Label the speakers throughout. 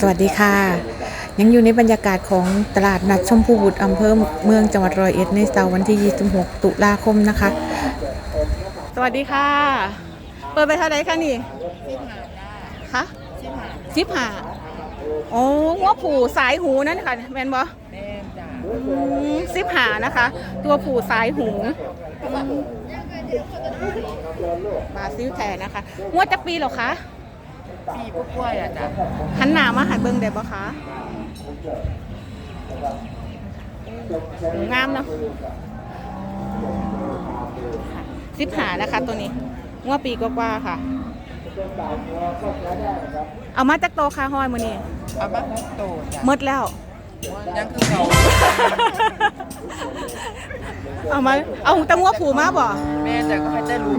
Speaker 1: สวัสดีค่ะ ยังอยู่ในบรรยากาศของตลาดนัดชมพูบุตรอำเภอเมืองจังหวัดร้อยเอ็ดในเสาร์วันที่ 26 ตุลาคมนะคะ สวัสดีค่ะ เปิดไปเท่าไหร่คะนี่คะสิบห้าโอ้หัวผูสายหูนั่นค่ะแมนบอสิบห้านะคะ ตัวผูสายหูบาซิลแทนนะคะงวดจักปีเหรอคะ
Speaker 2: ปีกล้วยๆอะจ้ะ
Speaker 1: หันหน้ามาหันเบิ่งได้บ่คะงามเนาะสิบหานะคะตัวนี้งวดปีกว่าๆค่ะ เอามาจากโตคาห้อยมือนี่
Speaker 2: เอามาหกโตจ้ะ
Speaker 1: หมดแล้ว
Speaker 2: ยังคือเก่า
Speaker 1: เอามาเอาแตังวผูมาบ่
Speaker 2: แม่แต่ก็ให้ได้รู้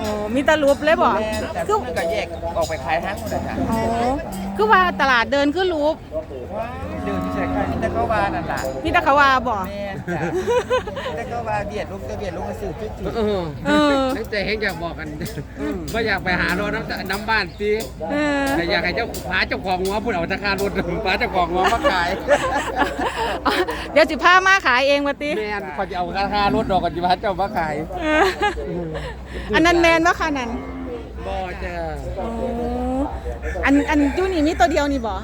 Speaker 2: ทุน
Speaker 1: โอ้มีแตะรูปเลยบ่
Speaker 2: แม่แต่
Speaker 1: คือ
Speaker 2: มันก็แยกออกไปขายทั้งหมดเลยจ้ะ
Speaker 1: โอ้ คือว่าตลาดเดินคือรูป
Speaker 2: ว้ายเดินที่ใช้ขายนี่แต่ก็ว่านั่นล่ะ
Speaker 1: นี่ตะเขาว่าบ่
Speaker 2: แม่จ้ะแต่ก็ว่าเบียดลูกก็เบียดลูกมาซื้อจุด
Speaker 3: เออ
Speaker 1: เออ
Speaker 3: ตั้งแต่เห็นอยากบอกกันว่าอยากไปหารถน้ำน้ำบ้านตี
Speaker 1: เออ
Speaker 3: แต่อยากให้เจ้าพาเจ้าของหัวพูดเอาธนาคารรถพาเจ้าของหัวมาขาย
Speaker 1: เดี๋ยวสิพามาขายเองวะติ
Speaker 3: แม่นเขาจะเอาราคารถดอกกันจะพาเจ้ามาขาย
Speaker 1: เอออันนั้นแมนว่าค่ะนั่น
Speaker 3: บ่จะ
Speaker 1: อ๋ออันอันอยูนี่มีตัวเดียวนี่บ่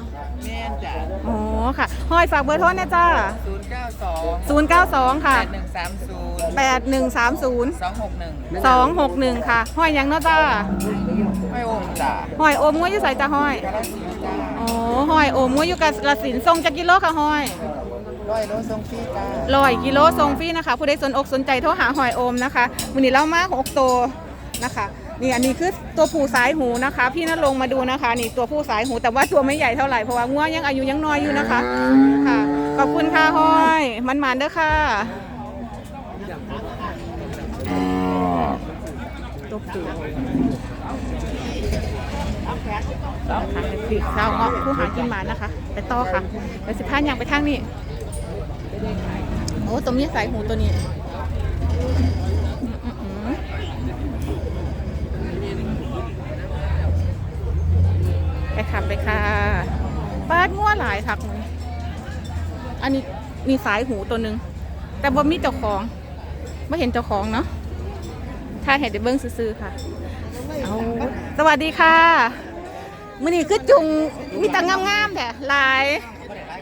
Speaker 2: แม่จ้ะ
Speaker 1: อ๋อค่ะห้อยฝากเบอร์โทรนะจ้า
Speaker 2: ศูนย์เก้าสอง
Speaker 1: 092ค่ะ
Speaker 2: แปดหนึ่งสามศูนย์
Speaker 1: 8130
Speaker 2: สองหกหนึ่ง
Speaker 1: 261 ค่ะ ห้อยหยังเนาะจ้า
Speaker 2: ไม่โอมจ้ะ
Speaker 1: ห้อยโอมงวยอยู่ใส่จ้าห้อย
Speaker 2: กาลสินธุ์จ้ะ
Speaker 1: อ๋อห้อยโอมงวยอยู่กับกระสินทรงจักกิโลค่ะห้อย
Speaker 2: ร้อยโลทรงฟรีจ้ะ
Speaker 1: ร้อยกิโลทรงฟรีนะคะ ผู้ใดสนอกสนใจโทรหาหอยโอมนะคะวันนี้เรามาหกตัวนะคะ นี่อันนี้คือตัวผู้สายหูนะคะ พี่นรงค์มาดูนะคะ นี่ตัวผู้สายหูแต่ว่าตัวไม่ใหญ่เท่าไหร่เพราะว่างัวยังอายุยังน้อยอยู่นะคะค่ะขอบคุณค่ะห้อย มันมันเด้อค่ะ ตัวผู้ค่ะปีกเศร้าเงาะผู้หากินหมานะคะ ไปต่อค่ะไปสิบห้าอย่างไปทางนี้โอ้ตัวนี้สายหูตัวนี้อืม ไปขับไปค่ะป้าดงัวหลายคักมึงอันนี้มีสายหูตัวหนึ่งแต่บ่มีเจ้าของไม่เห็นเจ้าของเนาะถ้าเห็นเดี๋ยวเบิ้งซื้อๆค่ะเอาสวัสดีค่ะมือนี้คือจุงมีแต่งามๆแท้หลาย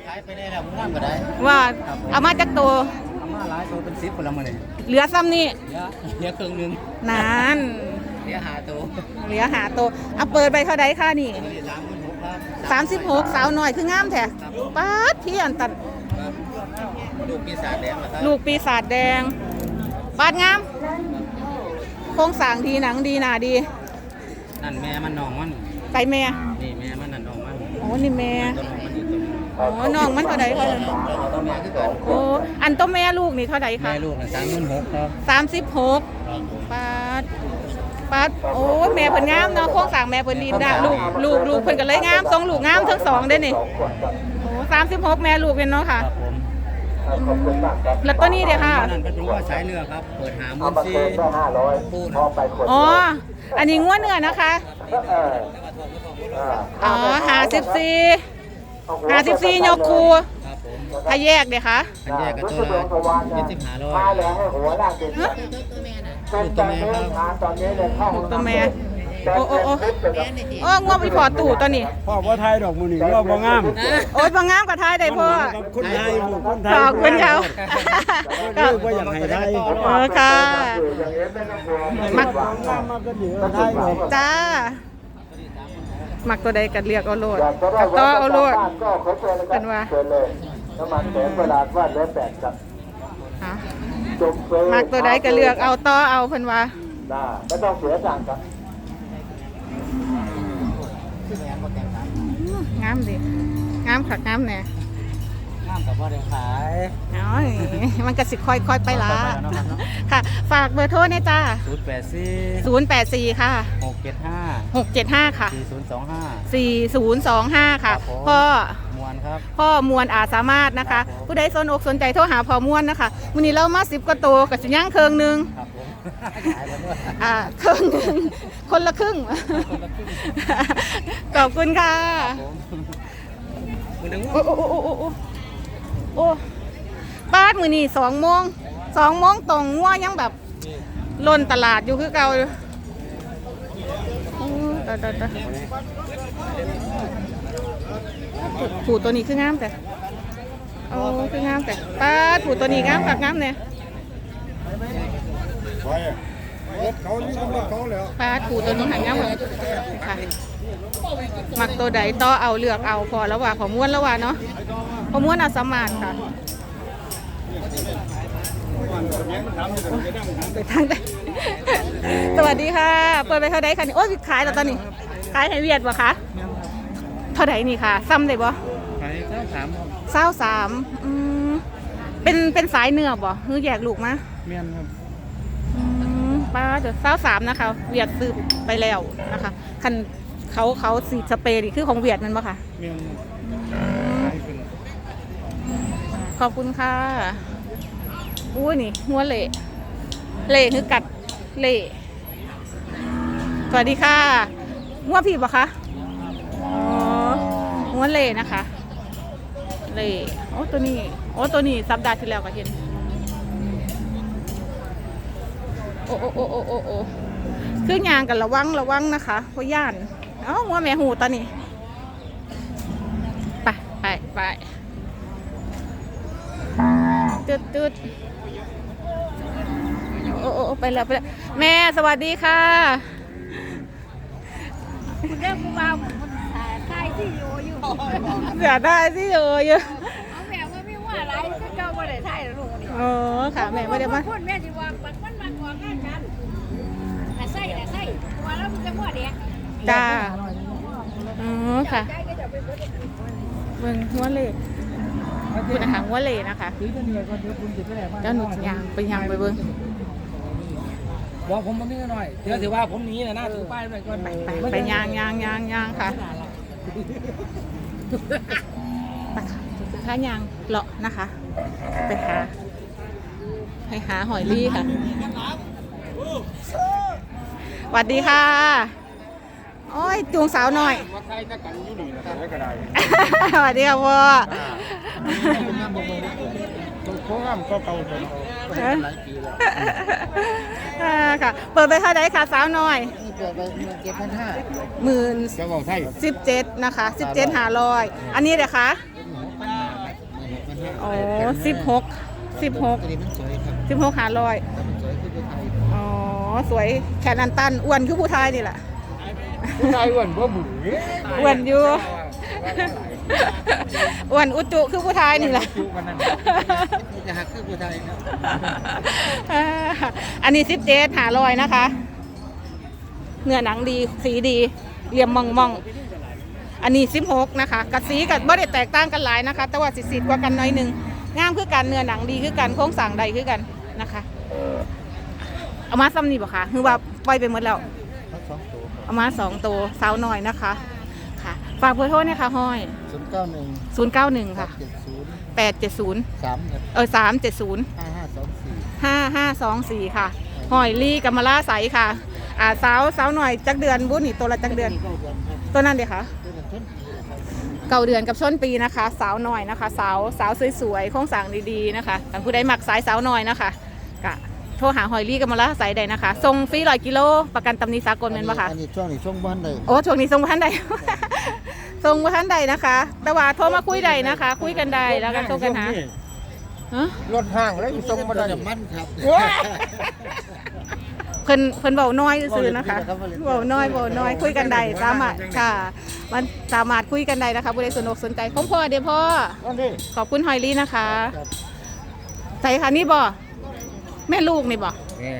Speaker 4: ขายไปได้แล้วงามก็ได้
Speaker 1: ว่าเอามาจากตัว
Speaker 4: เอามาหลายตัวเป็นสิบคนละมื้อนี้
Speaker 1: เหลือซ้ำนี่
Speaker 4: เยอะเยอะครึ่งหนึง
Speaker 1: นาน
Speaker 4: เหลือหาตัว
Speaker 1: เหลือหาตัวเอาเปิดไปเท่าไดค่ะนี่
Speaker 4: ตัวนี้36ครับ
Speaker 1: สามสิบหกสาวหน่อยคืองามแท้ป๊าดพี่อันตัด
Speaker 4: ลูกปีศาจแดงนะครับ
Speaker 1: ลูกปีศาจแดงปาดงามโครงสร้างดีหนังดีหนาดี
Speaker 4: นั่นแม่มันน้องมัน
Speaker 1: ไปแม่
Speaker 4: นี่แม่มันนั่นน้องมัน
Speaker 1: โอ้นี่แม่
Speaker 4: ตัวน้องมันอีกตัวหนึง
Speaker 1: โอ้น้องมันเท่าไดคะ
Speaker 4: เอาตัวแม่คือกัน
Speaker 1: โอ้อันตัวแม่ลูกนี่เท่าไดคะ
Speaker 4: แม่ลูกน่ะ36ครับ
Speaker 1: สามสิบหก
Speaker 4: ครับผม
Speaker 1: ปาด ปาดโอ้แม่เพิ่นงามเนาะโครงสร้างแม่เพิ่นดีนะลูกลูกลูกเพิ่นก็เลยงามทรงลูกงามทั้งสองเด้อนี่โอ้สามสิบหกแม่ลูกเป็นเนาะค่ะ
Speaker 4: ครับผม
Speaker 1: แล้วตัวนี้เดี๋ยวค่ะ
Speaker 4: นั่นเป็นรั้วสายเรือครับ เปิดหามูลซีปูน
Speaker 1: อ๋อ อันนี้งวดเนื้อนะคะอ๋อหาสิบสี่หาสิบสี่ยกครู
Speaker 4: ครับผม
Speaker 1: ถ้าแยกเดี๋ยวค่ะ
Speaker 4: อันแยกกับตัวละ25ร้อย ลูกตัวแม่ครับ
Speaker 1: ถูกตัวแม่โอ้โอ้โอ้โอ้งวดไปพอตู่ตัวนี้
Speaker 5: พ่อว่าไทยดอกมือนี่ว่าบ่งาม
Speaker 1: โอ้ยบางงามกับท้ายได้พ่อ
Speaker 5: คนไทยบ่คนไทย
Speaker 1: ขอบคุณเขา
Speaker 5: เรียกว่าอย่างไห้ไทย
Speaker 1: เออค่ะมัก
Speaker 5: งามมาก็เยอะไทยหมด
Speaker 1: จ้ามักตัวใดกันเรียกเอาโลดกับต่อเอาโลดเป็นว่า
Speaker 6: น้ำมันแสงประหลาดว่าเหลือแปดกับ
Speaker 1: ฮะ
Speaker 6: จ มซื้อ
Speaker 1: มักตัวใดก็เลือกเอาต่อเอาเพิ่นว่า
Speaker 6: ได้ไม่ต้องเสียสั่งครับ
Speaker 1: งามดิงามคักงามแน่
Speaker 4: งามกับบ่ได้ขาย
Speaker 1: น้อยมันก็สิค่อยๆไปละ
Speaker 4: ค่อยๆไปแล้วเนาะครับเนาะ
Speaker 1: ค่ะ ฝากเบอร์โทรเนี่ยจ้า
Speaker 4: 084
Speaker 1: 084 ค่ะ
Speaker 4: 675
Speaker 1: 675 ค่ะ
Speaker 4: 4025
Speaker 1: 4025 ค่ะ
Speaker 4: ครับผม
Speaker 1: พ่อ
Speaker 4: ม วนครับ
Speaker 1: พ่อมวลอาจสามารถนะคะ ผู้ใดสนอกสนใจโทรหาพ่อมวลนะคะวันนี้เรามาสิบกว่าตัวกับสิย่างเคิงหนึง
Speaker 4: ครับผม
Speaker 1: อ่าครึ่งหนึ่ง คนละครึ่งขอบคุณค่ะ
Speaker 3: มือหนึ่ง
Speaker 1: โอ้โอ้โอ้โอ้โอ้โอ้บ้านมือนี่สองโมงสองโมงตรงงัวยังแบบล้นตลาดอยู่คือเก่าอยู่อู้ตายตายตาย ผูตัวนี้คืองามแต่โอ้คืองามแต่ป้าดผูตัวนี้งามกับงามเนี่ย
Speaker 5: เขานี่ก็รถเขาแล้ว
Speaker 1: ป้าดผูตัวนี้หางามเลยค่ะมักตัวใดต่อเอาเลือกเอาพอแล้วว่าขอม้วนแล้วว่าเนาะขอม้วนเอาสมานค่ะไปทางใดสวัสดีค่ะ เปิดไปเท่าไดคะนี่โอ้ยขายแล้วตอนนี้ ขายให้เวียดบ่คะ เท่าไดนี่ค่ะ ซ้ำได้บ่
Speaker 3: ไปเจ้าสาม
Speaker 1: เศร้าสามอืมเป็นเป็นสายเนื้อบ่ฮือแยกลูกมา
Speaker 3: เมียนครับ
Speaker 1: อืมป้าเดี๋ยวเศร้าสามนะคะเวียดซื้อไปแล้วนะคะคันเขาเขาสีสเปรย์นี่คือของเวียดมันบ่ค่ะ
Speaker 3: เมียน
Speaker 1: ขอบคุณค่ะอุ้ยนี่หัวเละเละคือกัดเละสวัสดีค่ะหัวผีปะคะอ๋อ หัวเลนะคะเลโอ้ตัวนี้โอ้ตัวนี้สัปดาห์ที่แล้วก็เห็นโอ้โอ้โอ้โอ้โอ้โอ้คือยางกันระวังระวังนะคะเพราะย่านเอ้าหัวแม่หูตอนนี้ไปไปไปตึดตึดโอ้โอ้ไปแล้วไปแล้วแม่สวัสดีค่ะ
Speaker 7: คุณเรียกกูมาผม ที่อยู่อยู่
Speaker 1: เสียได้สิเออเยอะ
Speaker 7: เอาแม่ว่าไม่ว่าอะไรก็เจ้าว่าได้ไทยลูกนี่
Speaker 1: อ๋อค่ะแม่ไม่ได้มา
Speaker 7: พูดแม่ที่ว่ามันมันมันก่อนกันกันแต่ไส้แต่ไส้ว่าแล้วมันจะว่าเด็ก
Speaker 1: จ้าอ๋อค่ะ
Speaker 7: ใจก็จะเป็นคน
Speaker 1: เบิ่งหัวเล่คุณนะคะหัวเล่นะคะเจ้าหนุ่มยางไปยางไปเบิ่ง
Speaker 3: บอกผมมันนิดหน่อยเดี๋ยวถือว่าผมหนีนะนะถือป้ายไปก่อน
Speaker 1: ไปไปไปยางยางยางยางค่ะ ไปค่ะคือค่ายางเลาะนะคะ ไปหาไปหาหอยลี่ค่ะสวัสดีค่ะ โอ้ยจูงสาวหน่อย
Speaker 5: ว่าใครจะกันอยู่นี่นะก็ได้
Speaker 1: สวัสดีค่ะพ่อ
Speaker 5: ต้องโค้งก็เก่าจน
Speaker 1: หลายปีแล้วค่ะ เปิดไปเท่าไหร่ค่ะสาวหน่อย
Speaker 2: เกิดไปเจ็ดพันห้า
Speaker 1: หมื่น
Speaker 5: จะบอกไทย
Speaker 1: สิบเจ็ดนะคะสิบเจ็ดหาลอยอันนี้เดี๋ยวคะอ๋อสิบหกสิบหก
Speaker 2: ตัวนี้มันสวยครับ
Speaker 1: สิบหกหาลอย
Speaker 2: มันสวยคือผู้ไทย
Speaker 1: อ๋อสวยแขนอันตันอ้วนคือผู้ชายนี่แหละ
Speaker 5: ผู้ชายอ้วนบ่บุ๋ย
Speaker 1: อ้วนอยู่อ้วนอุจจุคือผู้ชายนี่แหละ
Speaker 2: จะหักคือผู้ไทยครับ
Speaker 1: อันนี้สิบเจ็ดหาลอยนะคะ เนื้อหนังดีสีดีเหลี่ยมมองมองๆอันนี้สิบหกนะคะกับสีกับบ่ได้แตกต่างกันหลายนะคะ แต่ว่าสีๆกว่ากันหน้อยหนึ่งงามคือกันเนื้อหนังดีคือกันโค้งสั่งใดคือกันนะคะเอามาซ้ำนี่บ่คะคือว่าปล่อยไปหมดแล้ว
Speaker 2: ทั้งสองตัว
Speaker 1: เอามาสองตัวสาวหน่อยนะคะค่ะฝากเบอร์โทรเนี่ยค่ะห้อย
Speaker 2: ศูนย์เก้าหนึ่ง
Speaker 1: ศูนย์เก้าหนึ่งค่ะ
Speaker 2: เจ็ดศูนย์
Speaker 1: แปดเจ็ดศูนย์
Speaker 2: สามครับ
Speaker 1: เออสามเจ็ดศูนย์
Speaker 2: ห้าห้าสองสี่
Speaker 1: ห้าห้าสองสี่ค่ะหอยลี่กัมมาลาใสค่ะ อ่าสาวสาวหน่อยจักเดือนบุญนี่ตัวละจักเดือน
Speaker 2: เก้าเดือนครับ
Speaker 1: ตัวนั้นเดี๋ยวค่ะ
Speaker 2: ตัวละต้นปีครับ
Speaker 1: เก่าเดือนกับช่นปีนะคะ สาวหน่อยนะคะ สาวสาวสวยๆโครงสร้างดีๆนะคะท่านผู้ใดหมักสายสาวหน่อยนะคะกะโทรหาหอยลี่กัมมาลาใสได้นะคะทรงฟรีร้อยกิโลประกันตำหนิสากลเป็นปะคะ
Speaker 2: อันนี้ช่วงนี้ช่วงบ้านใด
Speaker 1: โอ้ช่วงนี้ทรงพันใดทรงพันใดนะคะ แต่ว่าโทรมาคุยใดนะคะ คุยกันได้แล้วกันโทรกันหาฮะ
Speaker 5: รถห้างแล้วส่งมาได้
Speaker 2: จะมั่นครับ
Speaker 1: เพิ่นเพิ่นเบาน้อยซื่อๆนะคะเบาน้อยเบาน้อยคุยกันได้สามารถค่ะ มันสามารถคุยกันได้นะคะผู้ใดสนอกสนใจผมพ่อเดี๋ยวพ่อ
Speaker 5: นั่นดิ
Speaker 1: ขอบคุณหอยลี่นะคะใส่ค่ะนี่บ่แม่ลูกนี่บ่
Speaker 5: แม่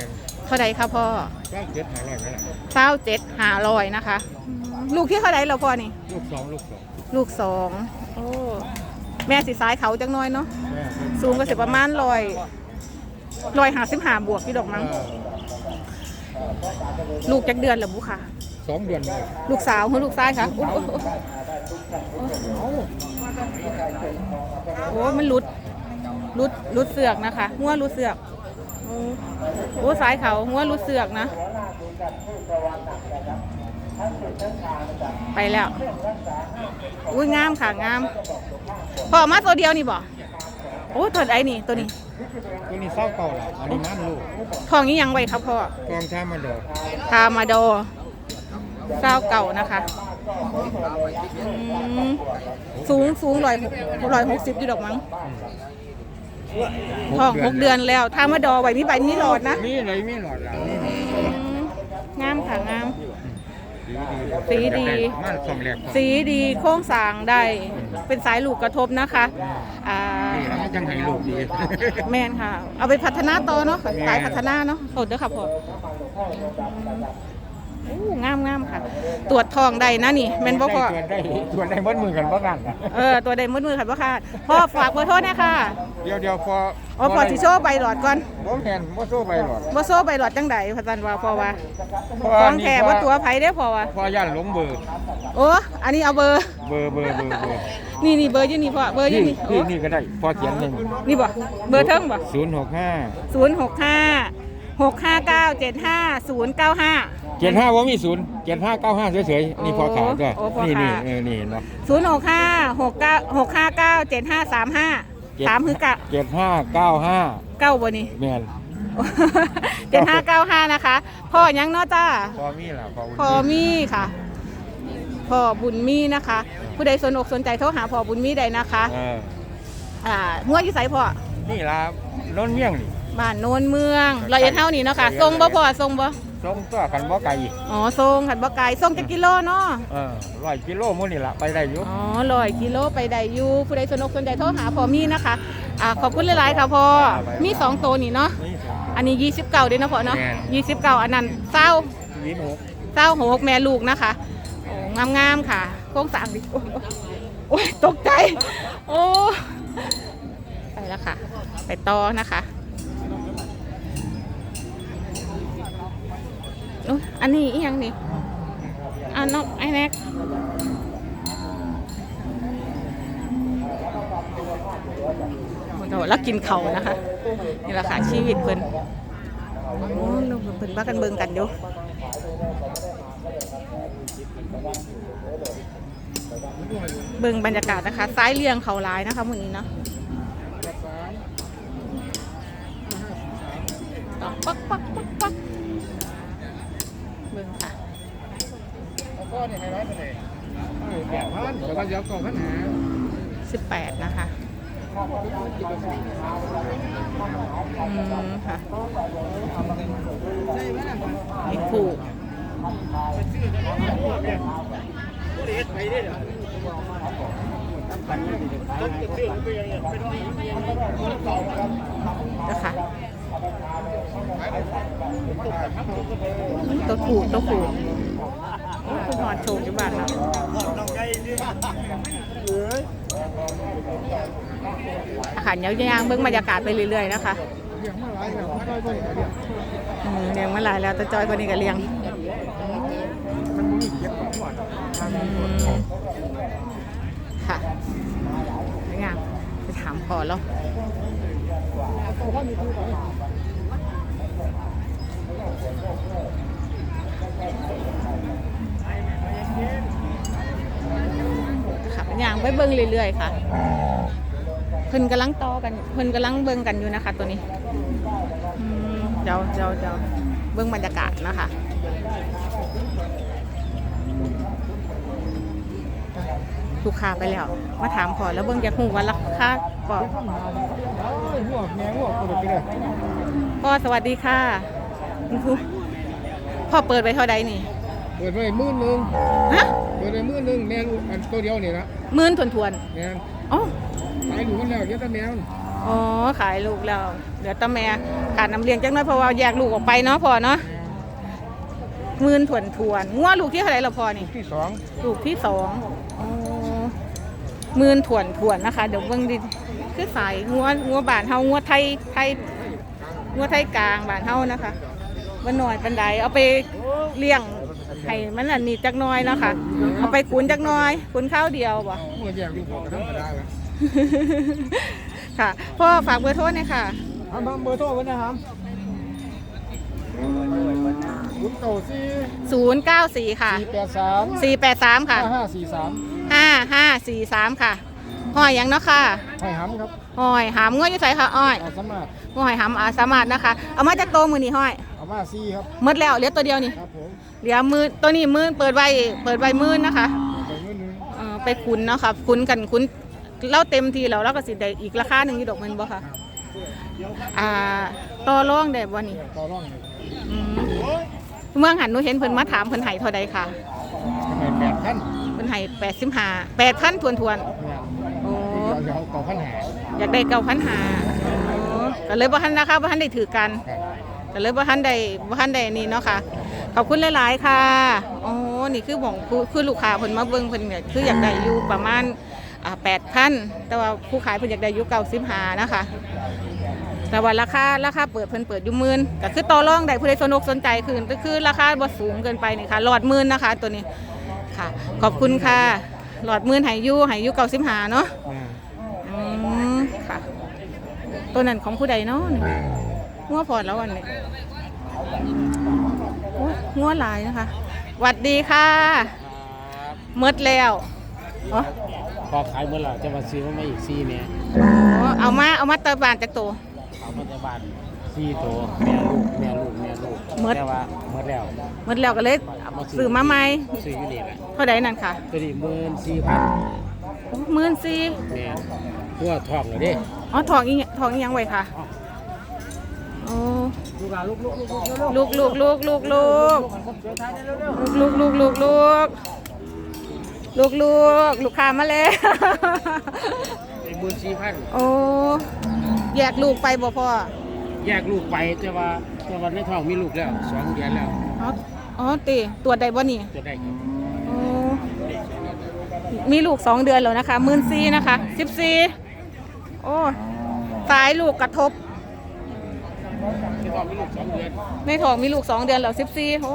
Speaker 1: เท่าใดคะพ่อ
Speaker 5: ก็เจ็ดหาร้อยนั่นแหละ
Speaker 1: เศร้าเจ็ดหาลอยนะคะ ลูกที่เท่าใดเราพ่อนี่
Speaker 5: ลูกสองลูกสอง
Speaker 1: ลูกสองโอ้แม่สีซ้ายเขาจังน้อยเนาะ
Speaker 5: แม่
Speaker 1: สูงก็สิประมาณลอยลอยหาสิบหาบวกพี่ดอกมั้ง ลูกจักเดือนแล้วบุค่ะ
Speaker 5: สองเดือนเลย
Speaker 1: ลูกสาวคือลูกชายคะโอ้โหโอ้โหโอ้โหมันหลุดหลุดหลุดเสือกนะคะงัวหลุดเสือกโอ้โอ้สายเขาหัวรู้เสือกนะ ไปแล้วอุ้ยงามค่ะงามพอมาตัวเดียวนี่บ่โอ้ตัวไอ้นี่ตัวนี้
Speaker 5: ตัวนี้เศร้าเก่าละอันนี้น้ำลูก
Speaker 1: ทองนี้ยังไว้ครับพ่อ ก
Speaker 5: องช้ามาเดอ
Speaker 1: ทามาโดเจ้าเก่านะคะอืมสูงสูงร้อยร้อยหกสิบอยู่ดอกมั้งทองหกเดือนแล้วทามาดอไว้มีใบมีหลอดนะ
Speaker 5: มีอะไรมีหลอดละนี่
Speaker 1: อืมงามค่ะงาม สี
Speaker 5: สี
Speaker 1: ดี
Speaker 5: มันสองแหลก
Speaker 1: สีดีโค้งสร้างได้ เป็นสายลูกกระทบนะคะ อ่า
Speaker 5: นี่แล้วมันจังให้ลูกดี
Speaker 1: แมนค่ะ เอาไปพัฒนาต่อเนาะสายพัฒนาเนาะโทษเด้อค่ะพ่อ โอ้งามงามค่ะ ตรวจทองได้นะนี่แม่นบ่พ่อ
Speaker 5: ตรวจได้ตรวจได้หมดมือกันบ่กัน
Speaker 1: เออตัวใดมืดมือค่ะพ่อค่ะพ่อฝากเบอร์โทษนะคะ
Speaker 5: เดี๋ยวเดี๋ยวพอ
Speaker 1: อ๋อพอสิโชว์ใบหลอดก่อน
Speaker 5: บ่แม่นบ่โซ่ไปหรอก
Speaker 1: บ่โซ่ใบหลอดจังใดพะจันว่าพ่อว่า
Speaker 5: เพราะ
Speaker 1: ข
Speaker 5: ว่า
Speaker 1: องแท้บ่ตัวไผได้อพ่อว่า
Speaker 5: พอย่านหลงเบอร์
Speaker 1: โอ้อันนี้เอาเบอร์
Speaker 5: เบอร์เบอร์เบอร์เบอร์
Speaker 1: นี่นี่เบอร์อยู่นี่พ่อเบอร์อยู่
Speaker 5: นี่
Speaker 1: นี่โอ้
Speaker 5: นี่นี่ก็ได้พอเขียนหนึ่ง
Speaker 1: นี่บ่เบอร์เทิงบ่
Speaker 5: ศูนย์ หกห้า
Speaker 1: ศูนย์หกห้าหกห้าเก้าเจ็ดห้าศูนย์เก้าห้า
Speaker 5: เจ็ดห้าว่ามีศูนย์เจ็ดห้าเก้าห้าเฉยๆนี่พอขายก็
Speaker 1: โอ้พอ
Speaker 5: นี่นี่
Speaker 1: ขาย
Speaker 5: เออนี่เห็นปะ
Speaker 1: ศูนย์หกห้าหกเก้าหกห้าเก้าเจ็ดห้าสามห้าสามคือกะ
Speaker 5: เจ็ดห้าเก้าห้า
Speaker 1: เก้าบ่นี่
Speaker 5: แม่น
Speaker 1: เจ็ดห้าเก้าห้านะคะ พ่อยังเนาะจ้า
Speaker 5: พอมีล่ะพอ
Speaker 1: พ่อมีค่ะพ่อบุญมีนะคะ ผู้ใดสนอกสนใจโทรหาพ่อบุญมีได้นะคะ
Speaker 5: เออ
Speaker 1: อ่าหัวอยู่ไสพ่อ
Speaker 5: นี่ล่ะโน้นเมี่ยงนี่
Speaker 1: บ้านโนนเมืองรอยเอ็ดเท่านี้เนาะค่ะทรงบ่พ่อทรงบ่
Speaker 5: ส่งตัวกันบ่ไกล
Speaker 1: อ๋อทรงหัดบ่ไกลทรงจักกิโลเนาะ
Speaker 5: เออร้อยกิโลมื้อนี่ล่ะไปได้อยู่
Speaker 1: อ๋อร้อยกิโลไปได้อยู่ผู้ใดสนอกสนใจโทรหาพ่อมีนะคะอ่าขอบคุณหลายๆค่ะพ่อมีสองตัวนี่เนาะ
Speaker 5: นี่สอง
Speaker 1: อันนี้ยี่สิบเก้าด้วยนะพ่อเนาะ
Speaker 5: แม่
Speaker 1: ยี่สิบเก้าอันนั้นเศร้า
Speaker 5: ยี่สิบหก
Speaker 1: เศร้าหกแม่ลูกนะคะโอ้งามๆค่ะโค้งสร้างดิโอ้โอ้ยตกใจโอ้ไปแล้วค่ะ ไปต่อนะคะ อันนี้อีหยังนี่อันนกไอ้แน็กโอ้โหแล้วกินเขานะคะ นี่แหละค่ะชีวิตเพิ่นโอ้ลูกเพิ่นว่ากันเบิ่งกันอยู่เบิ่งบรรยากาศนะคะซ้ายเรียงเขาลายนะคะมื้อนี้เนาะปักปักปักปักปักเบิ่งค่ะ
Speaker 5: ก็นี่ให้ร้อยไปเลยแปดพันแล้วก็เดี๋ยวเก้าพันหา
Speaker 1: 18นะคะอืมค่ะมีผูกนะคะตัวผูกตัวผูก อนโชว์อยู่บ้านเราอาหารยาวๆเบิ่งบรรยากาศไปเรื่อยๆนะคะเลี้ยงมาหลายแล้วต่จอยคนนี้ก็เลี้ยงค่ะสวยงามไปถามพอแล้ว ค่ะเป็นอย่างไปเบิ่งเรื่อยๆค่ะเพิ่นกำลังต่อกันเพิ่นกำลังเบิ่งกันอยู่นะคะ ตัวนี้เดี๋ยวเดี๋ยวเดี๋ยวเบื้งบรรยากาศนะคะลูกค้าไปแล้ว มาถามขอแล้วเบื้องจากหูว่าราคาก่อนพ่อสวัสดีค่ะพ่อเปิดไปเท่าใดนี่
Speaker 5: เปิดไว้มื่นหนึ่ง
Speaker 1: ฮะ
Speaker 5: เปิดไว้มื่นหนึ่งแมงอันตัวเดียวนี่ละ
Speaker 1: หมื่นทวนทวน
Speaker 5: แมง
Speaker 1: ๆอ๋อ
Speaker 5: ขายอยู่กันแล้วเยอะแต่แมว
Speaker 1: อ๋อ ขายลูกแล้วเหลือแตาแม่ขาดน้ำเลี้ยงจังน้อยเพราะว่าแยกลูกออกไปเนาะพ่อเนาะหมื่นทวนทวนๆงัวลูกที่เท่าไหร่เราพอนี่
Speaker 5: ที่สอง
Speaker 1: ลูกที่สองอ๋อหมื่นถ่วนถ่วนนะคะ เดี๋ยวเบิ่งดิคือสายงัวงัวบานเฮางัวไทยไทยงัวไทยกลางบานเฮานะคะว่าหน่อยปันไดเอาไปเลี้ยง ให้มันอันนี้จักหน้อยเนาะคะเอาไปขุนจักหน้อยขุนข้าวเดียวบ่
Speaker 5: หัวแยกลูกบอกธรรมดาละ
Speaker 1: ค่ะพ่อฝากเบอร์โทรหน่อยค่ะ
Speaker 5: เอามาเบอร์โทรไว้นะครับศูนย์เก้าสี่
Speaker 1: ศูนย์เก้าสี่ค่ะ
Speaker 5: สี่แปดสาม
Speaker 1: สี่แปดสามค่ะ
Speaker 5: ห้าห้าสี่สาม
Speaker 1: ห้าห้าสี่สามค่ะห้อยหยังเนาะค่ะ
Speaker 5: ให้หำครับ
Speaker 1: ห้อยหามง้อยอยู่ใส่ค่ะอ้อย
Speaker 5: เอาสมัคร
Speaker 1: ห้อยหามอาสามารถนะคะ เอามาจากโตมือนี่ห้อย
Speaker 5: เอามาซี่ครับ
Speaker 1: หมดแล้วเหลือตัวเดียวนี่
Speaker 5: ครับผม
Speaker 1: เหลือมือตัวนี้มือเปิดไว้เปิดไว้มือนะคะ
Speaker 5: ไปเงินหนึ่ง
Speaker 1: เออไปคุ้นเนาะค่ะคุ้นกันคุ้นเล่าเต็มทีแล้วเราก็สิได้อีกราคาหนึ่งอยู่ดอกแมันบ่ค่ะอ่าต่อรองได้บ่นี่
Speaker 5: ต่อร่องเลย
Speaker 1: อืมเมืองหันหนูเห็นเพิ่นมาถามเพิ่นให้เท่าใดค่ะ
Speaker 5: ทำไมแปดพัน
Speaker 1: เพิ่นให้85 8,000ทวนทวน
Speaker 5: เนี่ย
Speaker 1: ๆโอ้
Speaker 5: เดี๋ยวเอาต่อพันหา
Speaker 1: อยากได้เก้าพันหาก็เลยบ่ทันนะคะบ่ทันได้ถือกัน
Speaker 5: ครับ
Speaker 1: ก็เลยบ่ทันได้บ่ทันได้นี่เนาะค่ะ ขอบคุณหลายๆค่ะอ๋อนี่คือหม่องคือคือลูกค้าเพิ่นมาเบิ่งเพิ่นเนี่ยคืออยากได้อยู่ประมาณอ่า8,000แต่ว่าผู้ขายเพิ่นอยากได้อยู่95นะคะแต่ว่าราคาราคาเปิดเพิ่นเปิดอยู่หมื่นก็คือต่อรองได้ผู้ใดสนุกสนใจคือก็คือราคาบ่สูงเกินไปนี่ค่ะหลอดหมื่นนะคะ ตัวนี้ค่ะ ขอบคุณค่ะ หลอดหมื่นให้อยู่ให้อยู่95เนาะ
Speaker 5: อ่า
Speaker 1: อืมค่ะ ตัวนั้นของผู้ใดเนาะนี่ งัวพอดแล้ววันนี้โอ้ยงัวหลายนะคะหวัดดีค่ะหมดแล้วอ๋อ
Speaker 3: พอขายเมื่อไหร่จะมาซื้อมาอีกซี่เนี่ย
Speaker 1: อ๋อเอามาเอามาเติมบานจากตัว
Speaker 3: เอามาจากบ้านซี่ตัวแม่ลูกแม่ลูกแม่ลูก
Speaker 1: หมด
Speaker 3: แต่ว่าหมดแล้ว
Speaker 1: หมดแล้วก็เลยซื้อมาใหม่
Speaker 3: ซื้ออยู่นี่แหละ
Speaker 1: เท่าใดนั่นค่ะ
Speaker 3: ตัวนี้หมื่นสี่พัน
Speaker 1: หมื่นสี่
Speaker 3: แม่ตัวทองเลยเดิ
Speaker 1: อ๋อทองอีทองอีหยังไว้ค่ะโอ้
Speaker 3: ลูกลูกลูกลูกลูก
Speaker 1: ลูกลูกลูกลูกลูกลูกลูกลูกลูกลูกลูกค้ามาแล้ว
Speaker 3: ไอ้หมื่นสี่พัน
Speaker 1: โอ้แยกลูกไปบ่พ่อ
Speaker 3: แยกลูกไปแต่ว่าแต่ว่าในท้องมีลูกแล้วสองเดือนแล้ว
Speaker 1: อ๋ออ๋อตีตัวใดบ่นี่
Speaker 3: จะได้ครับ
Speaker 1: โอ้มีลูกสองเดือนแล้วนะคะมื่นสี่นะคะสิบสี่โอ้สายลูกกระทบ
Speaker 3: ในท้องมีลูกสองเดือน
Speaker 1: ในท้องมีลูกสองเดือนแล้วสิบสี่โอ้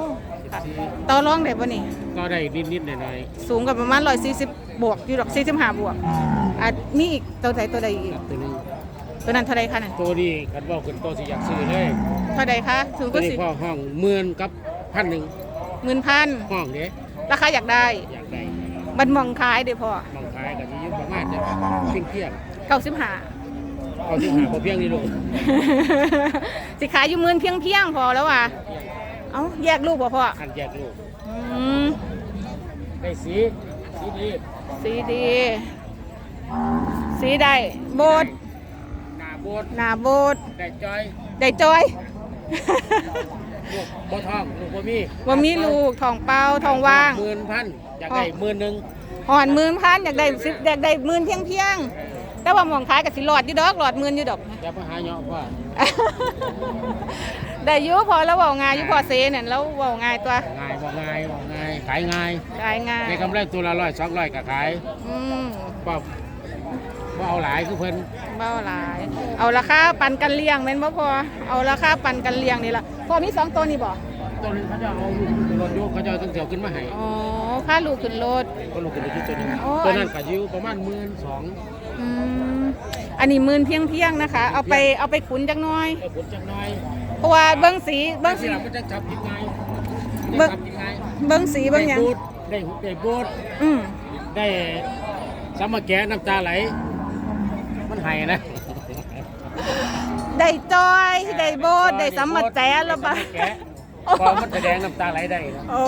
Speaker 1: ค่ะ
Speaker 3: สี่
Speaker 1: ต่อรองได้บ่นี่
Speaker 3: ก็ได้นิดนิดๆหน่อยหน่อย
Speaker 1: สูงกับประมาณร้อยสี่สิบบวกอยู่ดอกสี่สิบห้าบวกอะมีอีกตัวใดตัวใดอีก
Speaker 3: ๆตัวหนึง
Speaker 1: ตัวนั้นเท่าใดคะนั่น
Speaker 3: ตัวนี้กันบอกกันตัวสิอยากซื้อเลย
Speaker 1: เท่าใดคะถึง
Speaker 3: ตั
Speaker 1: ก็
Speaker 3: วนี้
Speaker 1: สิ
Speaker 3: พ่อห้องหมื่นกับพันหนึ่ง
Speaker 1: หมื่นพัน
Speaker 3: ห้องเด้
Speaker 1: ราคาอยากได้
Speaker 3: อยากได้
Speaker 1: บันมองขายเด้อพ่อ
Speaker 3: มองขายกับที่ยุ่ประมาณจะเพียงเพียง
Speaker 1: เก้าสิบห้า
Speaker 3: เอาที่หาพอเพียงนี่ลูก
Speaker 1: สิขายอยู่หมื่นเพียงเพียงพอแล้วว่ะเอ้าแยกลูกบ่พ่อ
Speaker 3: อันแยกลูก
Speaker 1: อืม
Speaker 3: ได้สีสีดี
Speaker 1: สีดี สีได้โบด
Speaker 3: หน้าโบด
Speaker 1: หน้าโบด
Speaker 3: ได้จอย
Speaker 1: ได้จอย
Speaker 3: ลูกบ่ทองลูกบ่มี
Speaker 1: ว่ามีลูกทองเปล่าทองว่าง
Speaker 3: หมื่นพันอยากได้หมื่นหนึ่ง
Speaker 1: หอนหมื่นพันอยากได้สิอยากได้หมื่นเพียงเพียง แต่ว่าหมองขายกับสิหลอดอยู่ดอกหลอดหมื่นอยู่ดอก
Speaker 3: อย่าไปหาเหยาะว่า
Speaker 1: ได้อยุพอแล้วเบาง่ายอยู่พอเซนั่นแล้วเบาง่ายตัว
Speaker 3: ง่ายบ่ง่ายบ่ง่ายขายง่าย
Speaker 1: ขายง่าย
Speaker 3: ได้กำไรตัวละร้อยสองร้อยก็ขาย
Speaker 1: อืม
Speaker 3: บ่บ่เอาหลายคือเพิ่น
Speaker 1: เบาหลาย เอาราคาปันกันเลี้ยงแม่นบ่พอเอาราคาปันกันเลี้ยงนี่ละพอมีสองตัวนี่บ่
Speaker 3: ตัวนึงเขาจะเอาลูกขึ้นรถยกเขาจะเอาตั้งเถียวขึ้นมาให้
Speaker 1: อ๋อค่าลูกขึ้นรถ
Speaker 3: ก็ลูกขึ้นรถยกตัวนึง
Speaker 1: โอ้
Speaker 3: ตัวนั้นก็อยู่ประมาณหมื่นส อง
Speaker 1: อืมอันนี้หมื่นเพียงเพียงนะคะ เอาไปเอาไปขุนจักหน้อย
Speaker 3: เออผลจังน้อย
Speaker 1: เพราะว่าเบิ้งสีเบิ้ง
Speaker 3: สิ
Speaker 1: สี
Speaker 3: ล่ะมันจะจับกินง่าย
Speaker 1: เบิ่ง
Speaker 3: จับกินง่าย
Speaker 1: เบิ้งสีเบิ้งหยัง
Speaker 3: ได้บูดได้ได้บูด
Speaker 1: อืม
Speaker 3: ได้สามาแกะน้ำตาไหล มันไหายนะ
Speaker 1: ได้จอยได้โบดได้สัมมาแจแล้วปะ
Speaker 3: ได้สามาแกะพอมันแสดงน้ำตาไหลได้นะ
Speaker 1: โอ้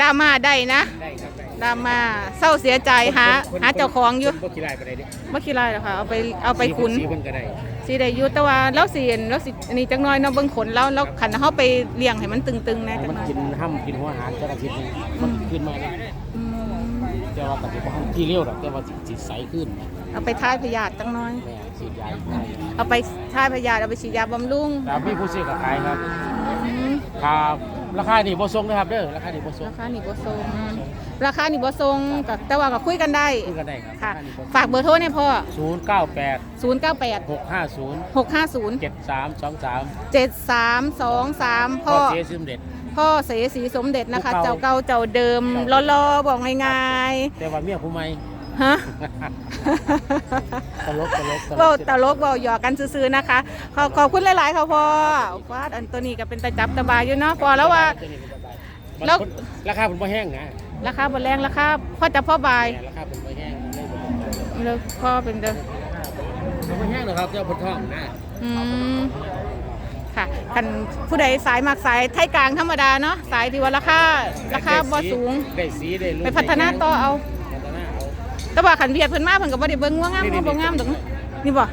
Speaker 1: ดราม่าได้นะ
Speaker 3: ได้ครับได้
Speaker 1: ดราม่าเศร้าเสียใจหา
Speaker 3: คน
Speaker 1: หาเจ้าของอยู่
Speaker 3: คนบ่ขี้ไรายไปได้เด้
Speaker 1: ไม่คิดไรหรอกค่ะเอาไปเอาไปขุน
Speaker 3: สีเพิ่นก็ได้
Speaker 1: สีได้อยู่แต่ว่าแล้วสีแล้วสีอันนี้จักหน้อยเนาะเบิ้งขนแล้วแล้วขันเขาไปเลี้ยงให้มันตึงๆนะจัก
Speaker 3: มัน
Speaker 1: หน้อย
Speaker 3: กินห้ำกินหัวอาหารแต่ละอาทิตย์หนึงมันขึ้นมาเนี่ย
Speaker 1: อืม
Speaker 3: แต่ว่าก็สิบ่ทันที่เร็วหรอกแต่ว่าสิสิใสขึ้นนะ
Speaker 1: เอาไปท่ายพยาธิจักหน้อย
Speaker 3: แม่สีดยาอีก
Speaker 1: เอาไปท่ายพยาธิเอาไปฉีดยาบำรุง
Speaker 3: แล้วมีผู้ซื้อก็ขายครับ
Speaker 1: อืม
Speaker 3: ครับราคานี่บ่ส่งนะครับเด้อราคานี่บ่ส่ง
Speaker 1: ราคานี่บ่ทรง ราคานี่บ่ทรงก็แต่ว่าก็คุยกันได้
Speaker 3: คุยกันได้ครับ
Speaker 1: ค่ะ
Speaker 3: ราคานี่บ่ส่ง
Speaker 1: ฝากเบอร์โทรเนี่ยพ่อ
Speaker 3: 098
Speaker 1: 098
Speaker 3: 650
Speaker 1: 650
Speaker 3: 7323
Speaker 1: 7323
Speaker 3: พ่
Speaker 1: พ่
Speaker 3: อ
Speaker 1: อ
Speaker 3: เจ๊ซึมเด็ด
Speaker 1: พ่อเสสีสมเด็จนะคะ
Speaker 3: ผู้เก่า
Speaker 1: เจ้าเก่าเจ้าเดิม
Speaker 3: เจ้า
Speaker 1: รอๆบอกง่าย
Speaker 3: แต่ว่าเมียผู้ใหม่
Speaker 1: ๆฮะ
Speaker 3: ตลกตลก
Speaker 1: เบาตลกเบาหยอกกันซื่อๆนะคะ ขอขอบคุณหลายๆค่ะพ่อฟาดอันตัวนี้ก็เป็นตาจับตาบายอยู่เนาะพอแล้วว่า แล้
Speaker 3: แล้ววราคาผมบ่แห้งนะ
Speaker 1: ราคาบนแรงราคาพ่อจับพ่อบาย
Speaker 3: ราคาผมบ่แห้งเลย
Speaker 1: แล้วพ่อเป็นเด้อ
Speaker 3: ผมบ่แห้งหรอกครับเจ้าพนท้องนะ
Speaker 1: อืมค่ะคันผู้ใดสายมักสายไทยกลางธรรมดาเนาะสายที่ว่าราคาราคาบ่สูง
Speaker 3: ได้สีได้ลูก
Speaker 1: ไปพัฒนาต่อเอา
Speaker 3: พัฒนาเอา
Speaker 1: แต่ว่าขันเวียดเพิ่นมาเพิ่นก็บ่ได้เบิ่งว่างาม
Speaker 3: นี่
Speaker 1: บ่
Speaker 3: นี่
Speaker 1: บ่งามดอกนี่บ่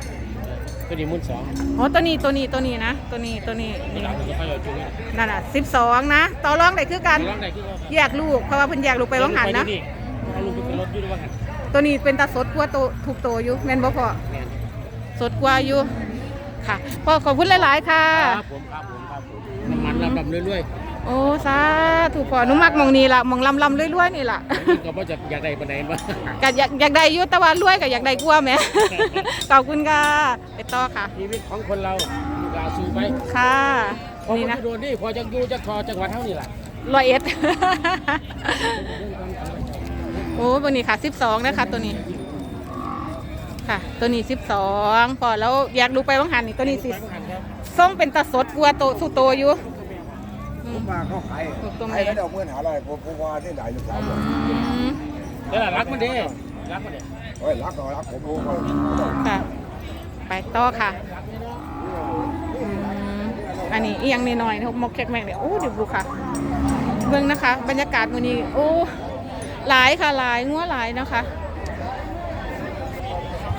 Speaker 3: ตัวนี้มุ่นสอง
Speaker 1: อ๋อตัวนี้ตัวนี้ตัวนี้นะ ตัวนี้ตัวนี้
Speaker 3: เวลาผมจะเข้าจุงนี่
Speaker 1: นั่นน่ะ12นะต่อรองได้คือกัน
Speaker 3: ร้องไหนคือว่า
Speaker 1: แยกลูกเพราะว่าเพิ่นแยกลูกไปวังหันนะ
Speaker 3: เอาลูกไปขึ้นรถอยู่ด้วยว่าหัน
Speaker 1: ตัวนี้เป็นตาสดกว่าโตถูกโตอยู่แม่นบ่พ่อ
Speaker 3: แม่น
Speaker 1: สดกว่าอยู่ค่ะพ่อขอบคุณหลาย ๆ ค่ะ
Speaker 3: ครับผมครับผมครับผมน้ำมันลำลำเรื่อย
Speaker 1: โอ้สาธุพ่อหนูมักหมองนี้ล่ะหมองลำลำๆรวยๆนี่ล่ะ
Speaker 3: ๆก็บ่จะอยากได้ปานใดบ่
Speaker 1: ก็อยากอยากได้อยุแต่ว่ารวยก็อยากได้กว่าแหมขอบคุณค่ะไปต่อค่ะ
Speaker 3: ชีวิตของคนเราลูกหลานสู้ไป
Speaker 1: ค่ะ
Speaker 3: พอ
Speaker 1: นี่
Speaker 3: คน
Speaker 1: นะ
Speaker 3: ที่โดนนี่พอจะอยู่จะคอจังหวัดเท่านี้ล่ะ
Speaker 1: ร้อยเอ็ด โอ้ตัวนี้ค่ะสิบสองนะคะตัวนี้ ค่ะ ตัวนี้สิบสองพอแล้วอยากดูไปว่างหันนี่ตัวนี้สิส่งเป็นตาสดกลัวโตสุโตอยู่ อืม
Speaker 5: มาเขาขาย
Speaker 1: ถูกตรงไหน
Speaker 5: ขายแล้วเดี๋ยวเมื่อหาอะไรผมผมว่าที่ไหนอยู่สามหมื่น
Speaker 1: อืม
Speaker 3: เดี๋ยวล่ะรักมันเด้รักมันเด้
Speaker 5: เฮ้ยรักก็รักผมรู้เขา
Speaker 1: ค่ะ ไปต่อค่ะอืมอันนี้อีกอย่างน้อยๆนะครับมกแขกแมงเนี่ยโอ้เดี๋ยวดูค่ะ เบิ่งนะคะ บรรยากาศมื้อนี้ โอ้หลายค่ะหลายงัวหลายนะคะ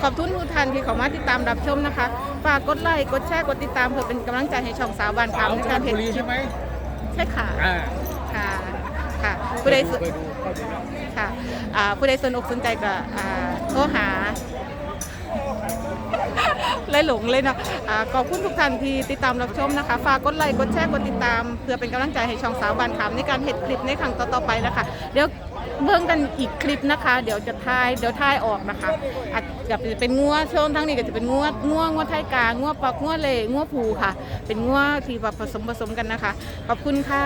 Speaker 1: ขอบคุณทุกท่านที่เข้ามาติดตามรับชมนะคะ ฝากกดไลค์กดแชร์กดติดตามเพื่อเป็นกำลังใจให้ช่องสาวบ้าน
Speaker 3: สาว
Speaker 1: คำใน
Speaker 3: ช
Speaker 1: การ
Speaker 3: ล
Speaker 1: เห็
Speaker 3: บุ
Speaker 1: น
Speaker 3: รี
Speaker 1: คลิ
Speaker 3: ใช่
Speaker 1: ป
Speaker 3: ไหม
Speaker 1: ใช่ค่ะ
Speaker 3: อ่า
Speaker 1: ค่ะค่ะผู้ใดสน
Speaker 3: เคยดูเข้าดู
Speaker 1: ค่ะอ่าผู้ใดสนอกสนใจก็อ่าโทรหา เลยหลงเลยเนาะอ่าขอบคุณทุกท่านที่ติดตามรับชมนะคะ ฝากกดไลค์กดแชร์กดติดตาม เพื่อเป็นกำลังใจให้ช่องสาวบานคำในการเห็ดคลิปในครั้งต่อๆไปนะคะ เดี๋ยว เบิ่งกันอีกคลิปนะคะ เดี๋ยวจะทายเดี๋ยวทายออกนะคะอาจจะเป็นงัวช่วงทั้งนี้ก็จะเป็นงัวงัวงัวไทยกลางงัวปอกงัวเลงัวผูค่ะ เป็นงัวที่แบบผสมผสมกันนะคะ ขอบคุณค่ะ